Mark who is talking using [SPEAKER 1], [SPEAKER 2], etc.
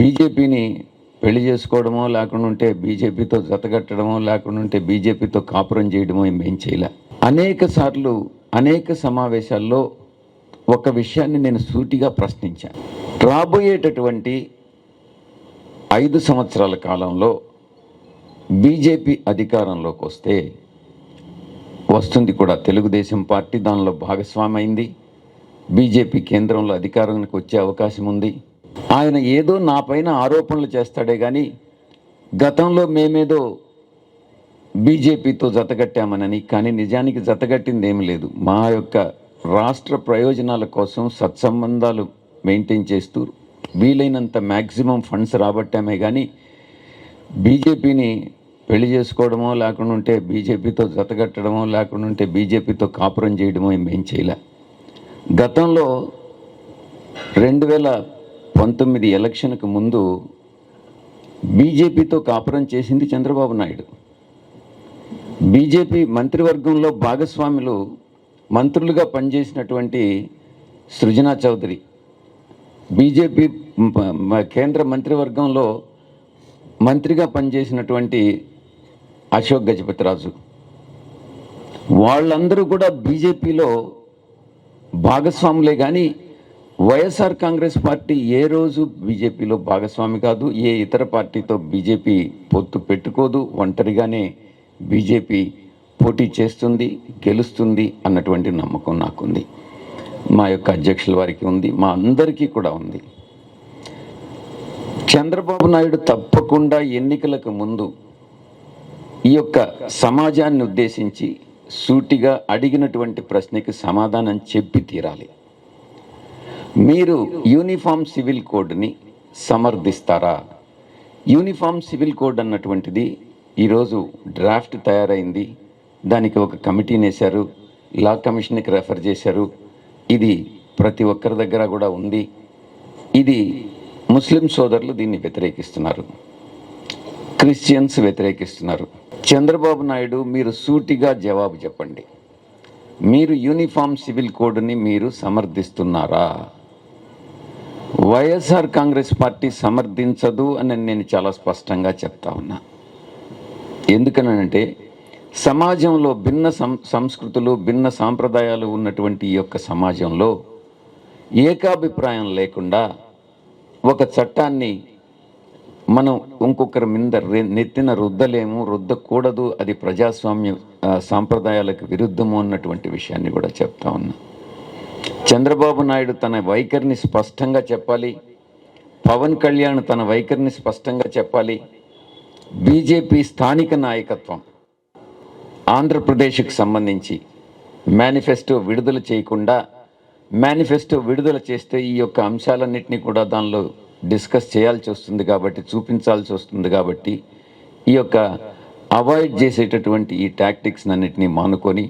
[SPEAKER 1] బీజేపీని పెళ్ళి చేసుకోవడమో లేకుండా ఉంటే బీజేపీతో జతగట్టడమో లేకుండా ఉంటే బీజేపీతో కాపురం చేయడమో ఏం చేయలే. అనేక సార్లు అనేక సమావేశాల్లో ఒక విషయాన్ని నేను సూటిగా ప్రశ్నించాను రాబోయేటటువంటి ఐదు సంవత్సరాల కాలంలో బీజేపీ అధికారంలోకి వస్తే వస్తుంది కూడా తెలుగుదేశం పార్టీ దానిలో భాగస్వామైంది. బీజేపీ కేంద్రంలో అధికారానికి వచ్చే అవకాశం ఉంది. ఆయన ఏదో నా పైన ఆరోపణలు చేస్తాడే కానీ గతంలో మేమేదో బీజేపీతో జతగట్టామనని కానీ నిజానికి జతగట్టింది ఏమి లేదు. మా యొక్క రాష్ట్ర ప్రయోజనాల కోసం సత్సంబంధాలు మెయింటైన్ చేస్తూ వీలైనంత మ్యాక్సిమం ఫండ్స్ రాబట్టామే కానీ బీజేపీని పెళ్ళి చేసుకోవడమో లేకుండా ఉంటే బీజేపీతో జతగట్టడమో లేకుండా ఉంటే బీజేపీతో కాపురం చేయడమో ఏం చేయలే. గతంలో రెండు వేల పంతొమ్మిది ఎలక్షన్కు ముందు బీజేపీతో కాపురం చేసింది చంద్రబాబు నాయుడు. బీజేపీ మంత్రివర్గంలో భాగస్వాములు మంత్రులుగా పనిచేసినటువంటి సృజనా చౌదరి. బీజేపీ కేంద్ర మంత్రివర్గంలో మంత్రిగా పనిచేసినటువంటి అశోక్ గజపతిరాజు. వాళ్ళందరూ కూడా బీజేపీలో భాగస్వాములే కానీ వైఎస్ఆర్ కాంగ్రెస్ పార్టీ ఏ రోజు బీజేపీలో భాగస్వామి కాదు ఏ ఇతర పార్టీతో బీజేపీ పొత్తు పెట్టుకోదు ఒంటరిగానే బీజేపీ పోటీ చేస్తుంది గెలుస్తుంది అన్నటువంటి నమ్మకం నాకుంది. మా యొక్క అధ్యక్షుల వారికి ఉంది మా అందరికీ కూడా ఉంది. చంద్రబాబు నాయుడు తప్పకుండా ఎన్నికలకు ముందు ఈ యొక్క సమాజాన్ని ఉద్దేశించి సూటిగా అడిగినటువంటి ప్రశ్నకి సమాధానం చెప్పి తీరాలి. మీరు యూనిఫామ్ సివిల్ కోడ్ని సమర్థిస్తారా? యూనిఫామ్ సివిల్ కోడ్ అన్నటువంటిది ఈరోజు డ్రాఫ్ట్ తయారైంది. దానికి ఒక కమిటీని వేశారు లా కమిషన్కి రెఫర్ చేశారు. ఇది ప్రతి ఒక్కరి దగ్గర కూడా ఉంది. ఇది ముస్లిం సోదరులు దీన్ని వ్యతిరేకిస్తున్నారు. క్రిస్టియన్స్ వ్యతిరేకిస్తున్నారు. చంద్రబాబు నాయుడు మీరు సూటిగా జవాబు చెప్పండి. మీరు యూనిఫామ్ సివిల్ కోడ్ని మీరు సమర్థిస్తున్నారా? వైఎస్ఆర్ కాంగ్రెస్ పార్టీ సమర్థించదు అని నేను చాలా స్పష్టంగా చెప్తా ఉన్నా. ఎందుకనంటే సమాజంలో భిన్న సం సంస్కృతులు భిన్న సాంప్రదాయాలు ఉన్నటువంటి ఈ యొక్క సమాజంలో ఏకాభిప్రాయం లేకుండా ఒక చట్టాన్ని మనం ఇంకొకరి మీద రె- నెత్తిన రుద్దలేము రుద్దకూడదు అది ప్రజాస్వామ్య సాంప్రదాయాలకు విరుద్ధము అన్నటువంటి విషయాన్ని కూడా చెప్తా ఉన్నా. చంద్రబాబు నాయుడు తన వైఖరిని స్పష్టంగా చెప్పాలి. పవన్ కళ్యాణ్ తన వైఖరిని స్పష్టంగా చెప్పాలి. బీజేపీ స్థానిక నాయకత్వం ఆంధ్రప్రదేశ్కు సంబంధించి మేనిఫెస్టో విడుదల చేయకుండా మేనిఫెస్టో విడుదల చేస్తే ఈ యొక్క అంశాలన్నింటినీ కూడా దానిలో డిస్కస్ చేయాల్సి వస్తుంది కాబట్టి చూపించాల్సి వస్తుంది కాబట్టి ఈ యొక్క అవాయిడ్ చేసేటటువంటి ఈ టాక్టిక్స్ అన్నిటినీ మానుకొని